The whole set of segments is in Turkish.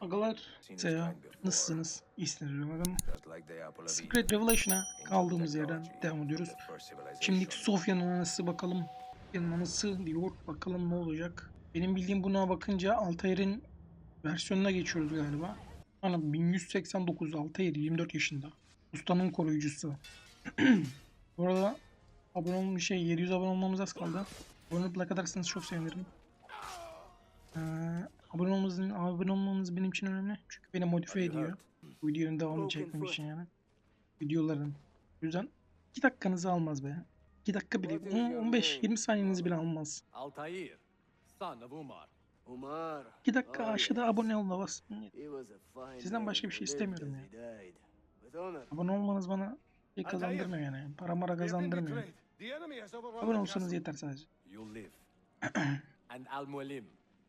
Agalar, selam. Nasılsınız? İyisiniz umarım. Secret Revelation'a kaldığımız yerden devam ediyoruz. Şimdilik Sofya'nın anası bakalım. Sofya'nın anası diyor. Bakalım ne olacak. Benim bildiğim buna bakınca Altair'in versiyonuna geçiyoruz galiba. Hani 1189 Altair 24 yaşında. Ustanın koruyucusu. Bu arada abone olmuş şey 700 abone olmamız az kaldı. Abone olup like atarsanız çok sevinirim. Ee, abone olmanız, abone olmanız benim için önemli. Çünkü beni motive ediyor. Bu videonun devamını çekmem için yani. Videoların. O yüzden 2 dakikanızı almaz be. 2 dakika bile. 15-20 saniyenizi bile almaz. Altair, son of Umar. Umar. 2 dakika aşağıda abone olma bas. Sizden başka bir şey istemiyorum ya. honor. Abone olmanız bana şey kazandırmıyor yani. Para mara kazandırmıyor. Abone olsanız yeter sadece. You live. and Al Mualim,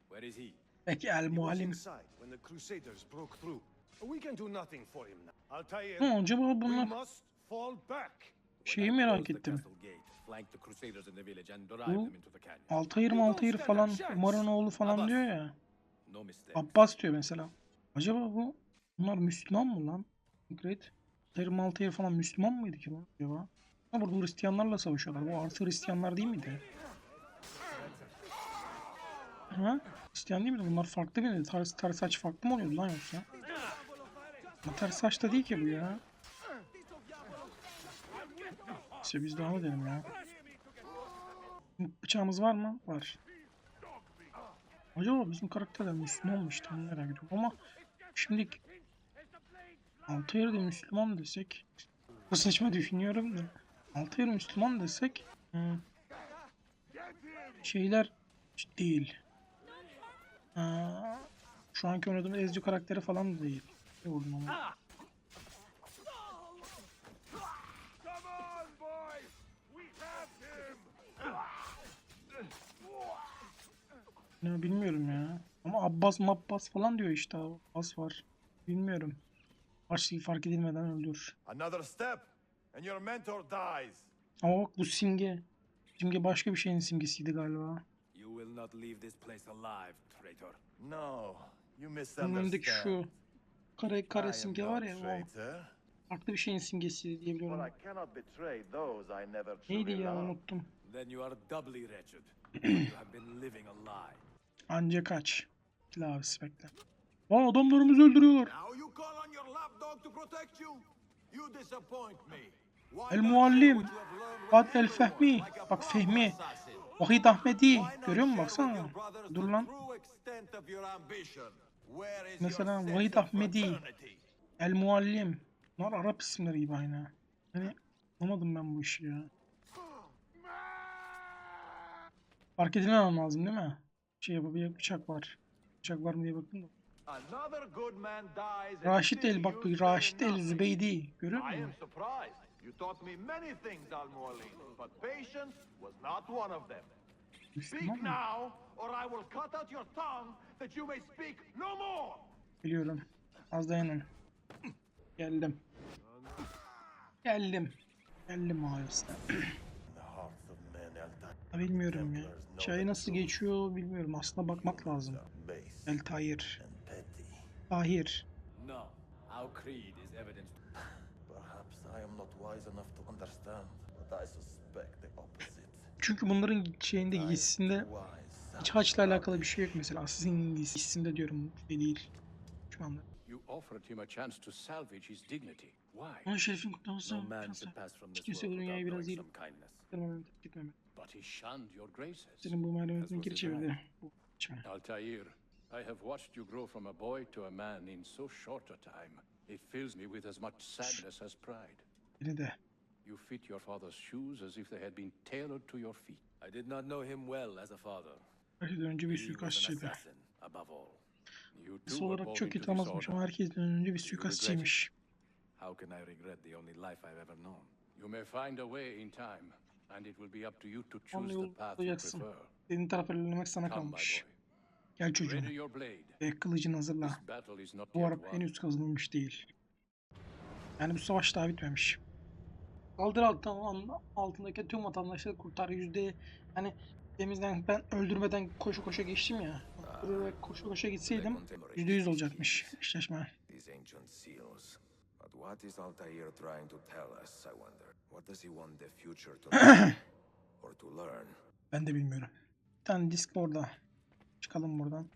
where is he? Peki El Muallim. inside when the Crusaders broke through. We can do nothing for him now. Altair, Ne acaba bunlar şeyi merak ettim. Bu. Altair Maltair falan Umar'ın oğlu falan diyor ya. Abbas diyor mesela. Acaba bu bunlar Müslüman mı lan? Secret. Altair Maltair falan Müslüman mıydı ki bu acaba? Ha burada Hristiyanlarla savaşıyorlar. Bu artı Hristiyanlar değil miydi? Ha? Hristiyan değil miydi? Bunlar farklı mıydı? Ters, ters saç farklı mı oluyordu lan yoksa? Ama ters saç da değil ki bu ya. İşte biz devam edelim ya. Bıçağımız var mı? Var. Acaba bizim karakterler Müslüman mı işte merak ediyorum ama şimdi Altair de Müslüman desek bu saçma düşünüyorum da Altair Müslüman desek hmm, şeyler değil. Ha, şu anki oynadığım Ezio karakteri falan da değil. Vurdum ama. Ne bilmiyorum ya. Ama Abbas Mabbas falan diyor işte. Abbas var. Bilmiyorum. Başlığı fark edilmeden öldür. Another step, and your mentor dies. Ama bak bu simge. Simge başka bir şeyin simgesiydi galiba. Not leave this place alive, traitor. No, you misunderstand. şu kare I kare am simge var ya o traitor, farklı bir şeyin simgesi diye but biliyorum. I cannot betray those I never Neydi ya unuttum. Then you are doubly wretched. you have been living a lie. Anca kaç. Lavisi bekle. Aa adamlarımızı öldürüyorlar. Now you call on your lapdog to protect you? You disappoint me. Why El Muallim. with El Fehmi. Bak Fehmi. Vahid Ahmedi. Görüyor musun baksana. Dur lan. Mesela Vahid Ahmedi. El Muallim. Bunlar Arap isimleri gibi aynı. Hani anlamadım ben bu işi ya. Fark edilmemem lazım değil mi? Şey yapabilir bıçak var. Bıçak var mı diye bakın da. Raşit El bak bu Raşit El. Zübeydi. Görüyor musun? You taught me many things, Al Mualim, but patience was not one of them. Speak now, or I will cut out your tongue that you may speak no more. Biliyorum. Az dayanın. Geldim. Geldim. Geldim maalesef. Bilmiyorum ya. Çay nasıl geçiyor bilmiyorum. Aslında bakmak lazım. El Tahir. Tahir. No. Our creed is evidence. Perhaps I am not wise enough to understand, but I suspect the opposite. Çünkü bunların şeyinde giysisinde hiç haçla alakalı bir şey yok mesela. Assassin'in giysisinde diyorum. Şey değil. Şu anda. You offered him a chance to salvage his dignity. Why? Onun şerefin kutlaması. Kimse bu without biraz kindness. gitmemem. gitmemem. But he shunned your graces. Senin bu merhametini geri çevirdi. Altair, I have watched you grow from a boy to a man in so short a time. It fills me with as much sadness as pride. Beni de. You fit your father's shoes as if they had been tailored to your feet. I did not know him well as a father. Her şeyden önce bir suikastçıydı. assassin, above all. You Kısa too were olarak çok iyi tanımazmış ama herkesten önce bir suikastçıymış. How can I regret the only life I've ever known? You may find a way in time, and it will be up to you to choose the path you prefer. Senin tarafı ilerlemek sana kalmış. Gel çocuğum. Ve kılıcını hazırla. Bu yet Arap won. henüz kazanılmış değil. Yani bu savaş daha bitmemiş. Saldırı altında, altındaki tüm vatandaşları kurtar yüzde hani temizden ben öldürmeden koşu koşa geçtim ya. Buraya koşa koşa gitseydim %100 olacakmış eşleşme. But what is Altair trying to tell us, I wonder? What does he want the future to or to learn? Ben de bilmiyorum. Bir tane disk orada. Çıkalım buradan.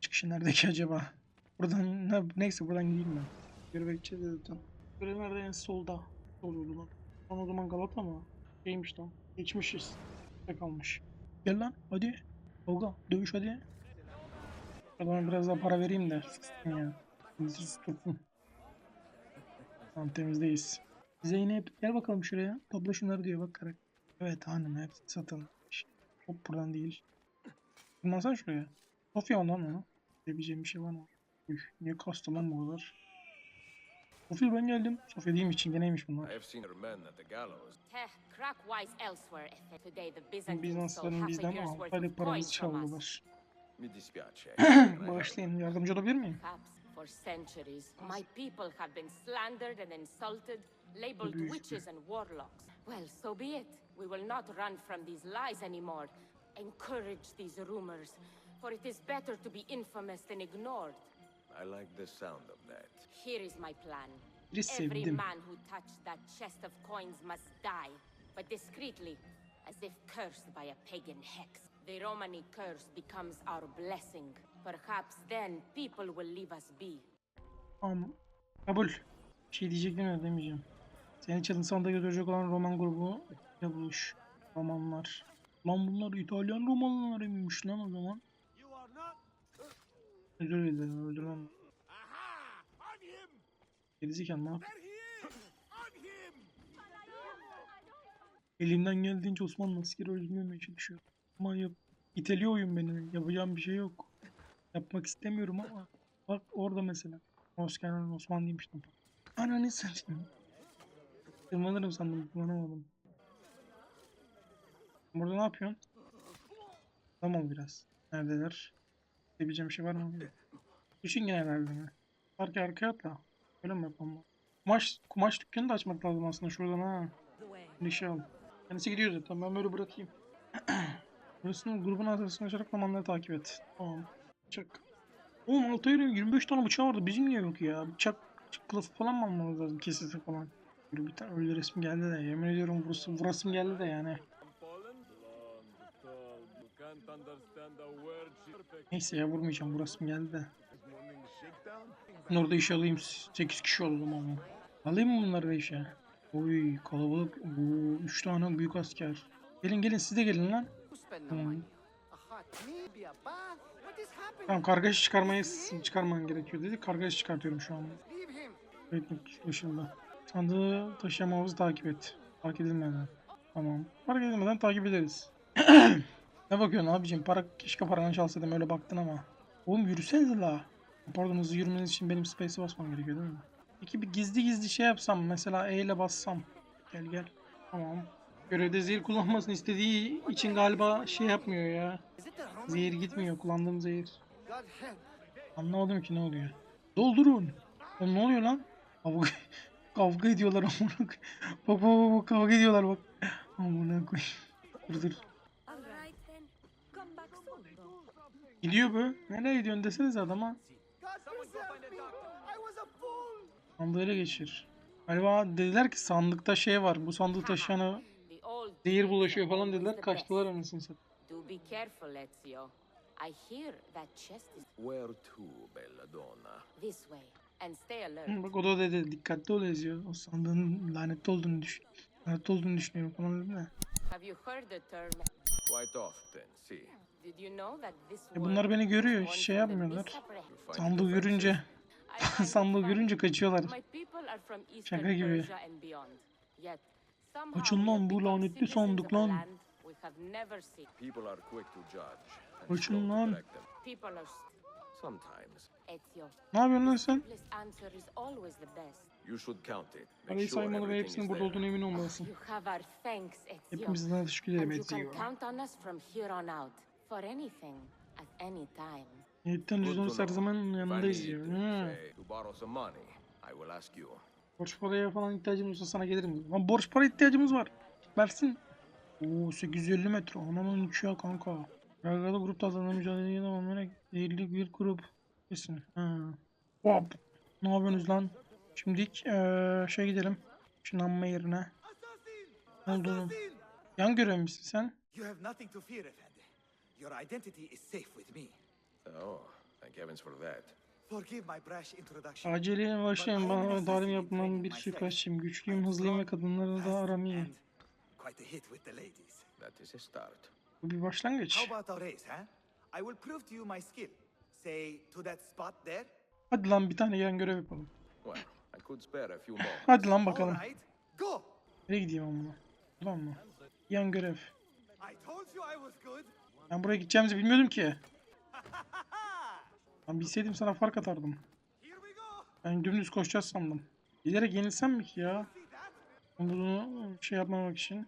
Çıkışı neredeki acaba? Buradan ne, neyse buradan gideyim ben. Görev geçeceğiz zaten. Görev nerede en solda. Oluyordu lan. Lan o zaman Galata mı? Şeymiş lan. Geçmişiz. Ne kalmış. Gel lan hadi. Tolga dövüş hadi. Adama biraz daha para vereyim de. Sıksın ya. Bizi sustursun. Tamam temizdeyiz. Zeynep gel bakalım şuraya. Topla şunları diyor bak karak. Evet hanım hepsi satılmış. Hop buradan değil. Bundan şuraya. Sofya ondan mı? Diyebileceğim bir şey var mı? Üf, niye kastı lan bu kadar? Sofya ben geldim. Sofya değilmiş çingeneymiş bunlar. I have seen her men at the gallows. Teh, crackwise elsewhere. Today the Byzantines stole Bizansların bizden aylık of paramızı çaldılar. Bağışlayın yardımcı olabilir miyim? Perhaps for centuries, my people have been slandered and insulted, labeled witches and warlocks. Well, so be it. We will not run from these lies anymore. Encourage these rumors, for it is better to be infamous than ignored. I like the sound of that. Here is my plan. Every sevdim. man who touched that chest of coins must die, but discreetly, as if cursed by a pagan hex. The Romani curse becomes our blessing. Perhaps then people will leave us be. Tamam. Kabul. Bir şey diyecektim ya demeyeceğim. Seni çalınsanda götürecek olan roman grubu ya buluş. Romanlar. Lan bunlar İtalyan romanlarıymış lan o zaman. Özür dilerim öldürmem. Gerizekalı ne yap? There he is! On him! Elimden geldiğince Osmanlı askeri öldürmemeye çalışıyor. Ama yap iteliyor oyun beni. Yapacağım bir şey yok. Yapmak istemiyorum ama. Bak orada mesela. Oscar Osman değilmiş lan. Ananı satayım. Tırmanırım sandım. Tırmanamadım. Burada ne yapıyorsun? Tamam biraz. Neredeler? Yapabileceğim bir şey var mı? Düşün gene herhalde? Arka arkaya atla. Öyle mi yapalım? Kumaş, kumaş dükkanı da açmak lazım aslında şuradan ha. Nişe al. Kendisi gidiyor zaten. Ben böyle bırakayım. Burasının grubun adresini açarak romanları takip et. Tamam. Çak. Oğlum Altayır'ın 25 tane bıçağı vardı. Bizim niye yok ya? Bıçak, bıçak kılıfı falan mı almamız lazım? Kesiti falan. Böyle bir tane öyle resim geldi de. Yemin ediyorum burası, vurasım geldi de yani. Neyse ya vurmayacağım. Burasım geldi de. Orada iş alayım. 8 kişi olalım ama. Alayım mı bunları da işe? Oy kalabalık. Oo, 3 tane büyük asker. Gelin gelin siz de gelin lan. Tamam. Tamam kargaşı çıkarmayı çıkarman gerekiyor dedi. Kargaşı çıkartıyorum şu anda. Evet başında. Sandığı taşıyamamızı takip et. Fark edilmeden. Tamam. Fark edilmeden takip ederiz. ne bakıyorsun abicim? Para keşke paranı çalsaydım öyle baktın ama. Oğlum yürüsenize la. Pardon hızlı yürümeniz için benim space'e basmam gerekiyor değil mi? Peki bir gizli gizli şey yapsam mesela E ile bassam. Gel gel. Tamam. Görevde zehir kullanmasını istediği için galiba şey yapmıyor ya. Zehir gitmiyor kullandığım zehir. Anlamadım ki ne oluyor. Doldurun. Oğlum ne oluyor lan? Kavga, kavga ediyorlar bak bak bak kavga ediyorlar bak. Amına koyayım. Dur dur. Gidiyor bu. Nereye gidiyorsun desenize adama. Sandığı ele geçir. Galiba dediler ki sandıkta şey var. Bu sandığı taşıyanı zehir bulaşıyor falan dediler. Kaçtılar anasını satayım. Do be careful, Ezio. I hear that chest is Where to, bella donna? this way. And stay alert. Hı, Bak o da dedi dikkatli ol yazıyor. O sandığın lanetli olduğunu düşün. Lanetli olduğunu düşünüyorum falan dedim de. Have you heard the term? Quite often, see. E bunlar beni görüyor, hiç şey yapmıyorlar. Sandığı görünce, sandığı görünce kaçıyorlar. Şaka gibi. Persia and beyond. Yet somehow Açın we lan bu lanetli sandık lan. land we have never seen. People are quick to judge. and Açın slow to lan. Ne yapıyorsun lan sen? Parayı saymalı ve hepsinin burada there. olduğuna emin olmalısın. Hepimizden teşekkür ederim Ezio. For anything, at any time. Niyetten to her zaman yanındayız diyor. Hı. say, to borrow some money, I will ask you. Borç paraya falan ihtiyacımız olsa sana gelirim. Lan borç para ihtiyacımız var. Versin. Oo 850 metre. Ananın uçağı kanka. Kargalı grup tadında mücadele olmayan değerli bir grup. Kesin. Ha. Hop. Ne yapıyorsunuz lan? Şimdilik eee şey gidelim. Şınanma yerine. Ne oldu? Yan görev misin sen? You have nothing to fear, Effendi. Your identity is safe with me. Oh, thank heavens for that. Forgive my brash introduction. Aceleyle başlayın. Bana dalim yapmam bir suikastçıyım. Güçlüyüm, hızlıyım ve kadınları da aram iyi. Quite a hit with the ladies. That is a start. Bu bir başlangıç. How about a race, huh? I will prove to you my skill. Say to that spot there. Hadi lan bir tane yan görev yapalım. Well, I could spare a few moments. Hadi lan bakalım. Right, go. Nereye gideyim ama? Ulan mı? Yan görev. I told you I was good. Ben buraya gideceğimizi bilmiyordum ki. Ben bilseydim sana fark atardım. Ben dümdüz koşacağız sandım. Giderek yenilsem mi ki ya? Bunu şey yapmamak için.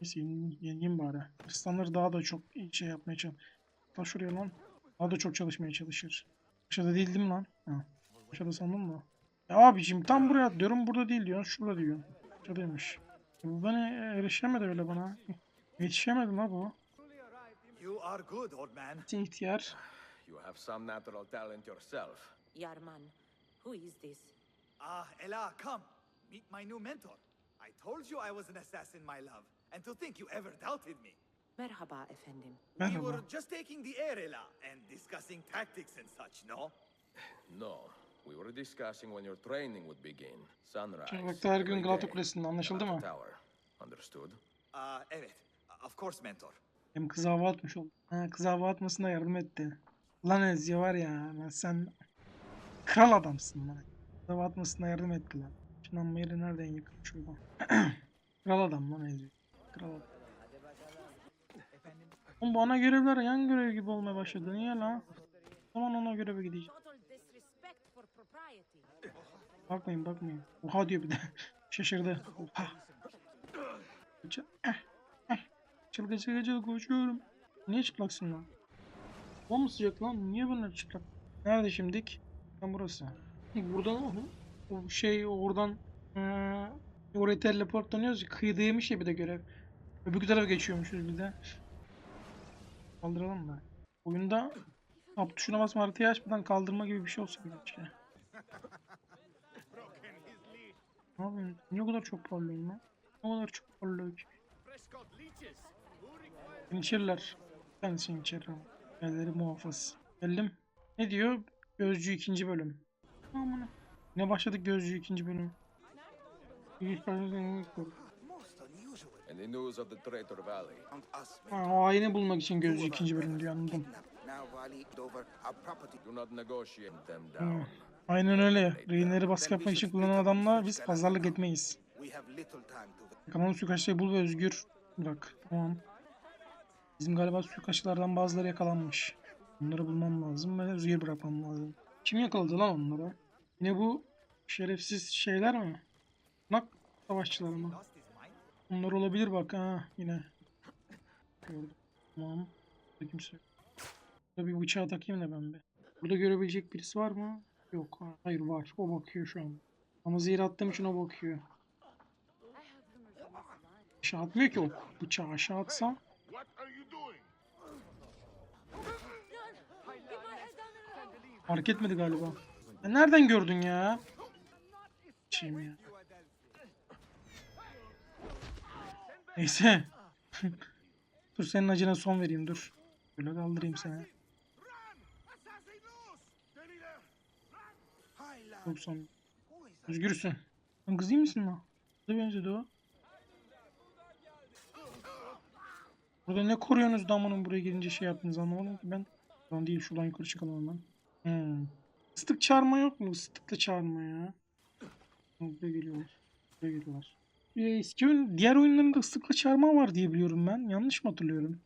Neyse yeneyim, bari. Hristiyanları daha da çok şey yapmaya çalış. Lan şuraya lan. Daha da çok çalışmaya çalışır. Aşağıda değil değil mi lan? Ha. Aşağıda sandım da. Ya abicim tam buraya atlıyorum. Burada değil diyorsun. Şurada diyorsun. Aşağıdaymış. Bu bana erişemedi öyle bana. Yetişemedi la bu. Are good, old man. İhtiyar. You have some natural talent yourself. Yarman, who is this? Ah, Ella, come. Meet my new mentor. I told you I was an assassin, my love. And to think you ever doubted me. Merhaba efendim. We Merhaba. were just taking the air, Ella, and discussing tactics and such, no? No, we were discussing when your training would begin. Sunrise. Her gün Galata. Kulesi'nde anlaşıldı mı? Tower. Understood? Ah, evet. Of course, mentor. Hem kız hava atmış oldu. Ha, kız hava atmasına yardım etti. Lan Ezgi var ya lan sen kral adamsın lan. Kız hava atmasına yardım etti lan. Şundan yeri nereden yakın şuradan. kral adam lan Ezgi. Kral adam. Oğlum bu ana görevler yan görev gibi olmaya başladı. Niye lan? Zaman ona göreve gideceğim. Bakmayın bakmayın. Oha diyor bir de. Şaşırdı. Oha. Eh. Çılgın çılgın koşuyorum. Niye çıplaksın lan? O mu sıcak lan? Niye bunlar çıplak? Nerede şimdik? Tam burası. Buradan o, şey oradan eee oraya teleportlanıyoruz. ya, ya bir de görev. Öbür tarafa geçiyormuşuz bir de. Kaldıralım da. Oyunda Tab tuşuna basma haritayı açmadan kaldırma gibi bir şey olsa keşke. Ne o kadar çok parlıyorsun lan? Ne kadar çok parlıyor ki? Beni içerler. Ben seni içeririm. Elleri muhafız. Geldim. Ne diyor? Gözcü ikinci bölüm. Amına. Ne başladık gözcü ikinci bölüm? Ha, o ayini bulmak için gözcü ikinci bölüm diyor anladım. Hmm. Aynen öyle. Rehinleri baskı yapmak için kullanan adamla biz pazarlık etmeyiz. Kanalın suikastçıyı bul ve özgür bırak. Tamam. Bizim galiba suikastçılardan bazıları yakalanmış. Onları bulmam lazım ve özgür bırakmam lazım. Kim yakaladı lan onları? Yine bu şerefsiz şeyler mi? Nak savaşçılar mı? Onlar olabilir bak ha yine. Tamam. Burada kimse. Burada bir bıçağı takayım da ben bir. Burada görebilecek birisi var mı? Yok. ha, Hayır var. O bakıyor şu an. Ama zehir attığım için o bakıyor. Aşağı atmıyor ki o. Bıçağı aşağı atsa. Fark etmedi galiba. Ya nereden gördün ya? Şeyim ya. Neyse. dur senin acına son vereyim dur. Böyle kaldırayım seni. Yok son. Özgürsün. Lan kız iyi misin lan? Kıza benzedi o. Burada ne koruyorsunuz damanın buraya gelince şey yaptınız anlamadım ki ben. Lan değil şuradan yukarı çıkalım hemen. Hmm. Islık çağırma yok mu? Islıkla çağırma ya. Buraya geliyorlar. Buraya geliyorlar. Ee, eski oyun, diğer oyunlarında ıslıkla çağırma var diye biliyorum ben. Yanlış mı hatırlıyorum?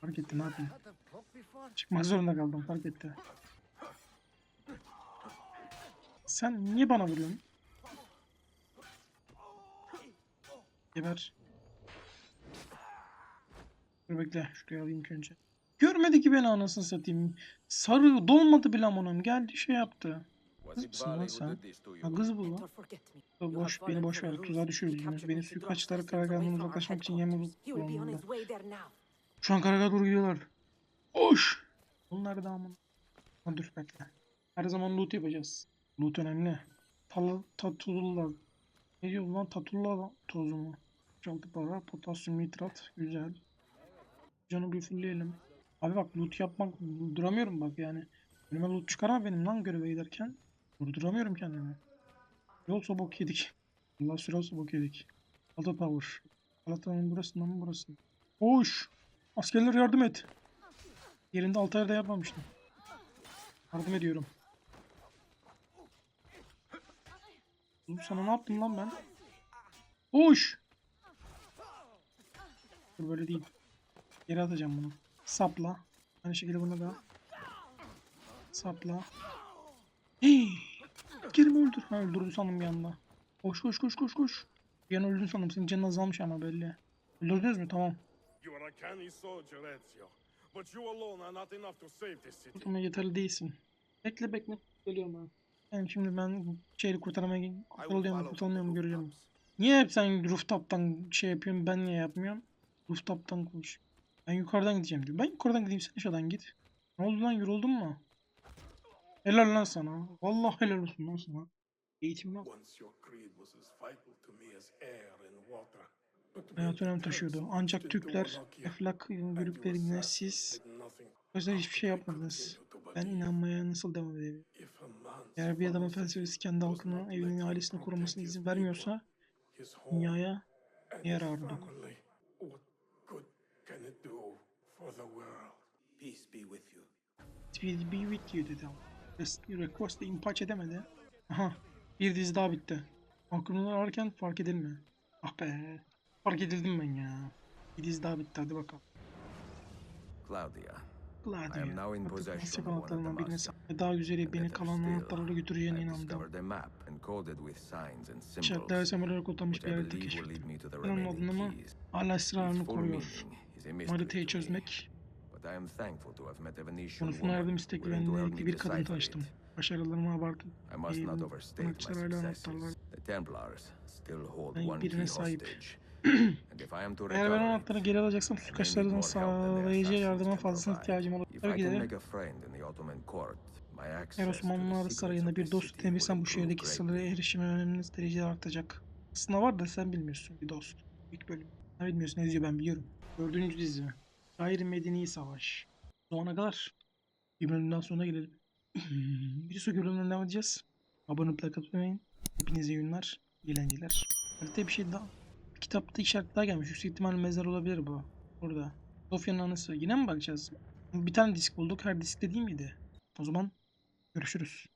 Fark etti ne yapayım. Çıkmak zorunda kaldım fark etti. Sen niye bana vuruyorsun? Geber. Dur bekle şuraya alayım önce. Görmedi ki beni anasını satayım. Sarı dolmadı bile amanım geldi şey yaptı. Kız mısın lan sen? Ha kız bu lan. Boş, beni boş ver. Tuzağa düşürüldünüz. Beni suikastçıları karargahından uzaklaşmak için yem now. Şu an karargaha doğru gidiyorlar. Hoş. Bunlar da amın. Ha, dur bekle. Her zaman loot yapacağız. Loot önemli. Tal tatullar. Ne diyor bu lan? Tatullar tozu mu? 36 para. Potasyum nitrat. Güzel. Canı bir fullleyelim. Abi bak loot yapmak duramıyorum bak yani. Önüme loot çıkarma benim lan göreve giderken. Durduramıyorum kendimi. Yolsa bok yedik. Allah sürelse bok yedik. Alta Tower. Galata'nın burasından mı burası? Hoş. Askerler yardım et. Yerinde altı ayda yapmamıştım. Yardım ediyorum. Oğlum sana ne yaptım lan ben? Hoş. Dur böyle değil. Geri atacağım bunu. Sapla. Aynı şekilde bunu da. Sapla. Hey! Kerem öldür. Ha öldürdü sandım bir anda. Koş koş koş koş koş. Bir an öldün sandım. Senin canın azalmış ama belli. Öldürdünüz mü? Tamam. Ama yeterli değilsin. Bekle bekle. Geliyorum ben. Yani şimdi ben şehri kurtarmaya kurtarılıyor mu kurtarılmıyor mu göreceğim. Niye hep sen rooftop'tan şey yapıyorsun ben niye yapmıyorum? Rooftop'tan konuş. Ben yukarıdan gideceğim diyor. Ben yukarıdan gideyim sen aşağıdan git. Ne oldu lan yoruldun mu? Helal lan sana. Vallahi helal olsun lan sana. Eğitim yok. Hayat önem taşıyordu. Ancak Türkler. Eflak yourself siz özel hiçbir şey yapmadınız. Ben inanmaya nasıl devam edebilirim? Eğer bir adamın felsefesi kendi does halkını, not evinin, ailesini korumasına izin vermiyorsa dünyaya ne yararı dokunur? family, what good can it do for the world? Peace be with you. Will be with you dedi ama. Request impaç edemedi. Aha. Bir dizi daha bitti. Aklımdan ararken fark edilme. Ah be. Fark edildim ben ya. Bir dizi daha bitti hadi bakalım. Claudia, Gladio. I am now in possession of one of the master. Daha güzeli beni kalan anahtarlara götüreceğine inandım. symbols, semboller kodlanmış bir harita keşfettim. anladım ama hala ısrarını koruyor. Haritayı çözmek I am thankful to have met a Venetian konusunda woman yardım nitelikli me bir kadın it. Başarılarımı abartıp I must not overstate my successes. The Templars still hold one key hostage. And if I am to Eğer ben anahtarı geri alacaksam sağlayacağı assassins yardıma fazlasına ihtiyacım olur. Tabii my eğer Osmanlılar sarayında bir dost edinirsem bu şehirdeki sırlara greatly. erişim önemli derecede artacak. Aslında var da sen bilmiyorsun bir dost. İlk bölüm. Sen bilmiyorsun ne diyor ben biliyorum. Dördüncü dizi. Gayrimedeni Savaş. Zamana kadar bir bölümden sonra gelelim. bir sonraki bölümden devam edeceğiz. Abone olup like atmayın. Hepinize iyi günler, eğlenceler. Haritaya bir şey daha. Bir kitapta işaret daha gelmiş. Yüksek ihtimalle mezar olabilir bu. Burada. Sofya'nın anısı. Yine mi bakacağız? Bir tane disk bulduk. Her disk değil miydi? O zaman görüşürüz.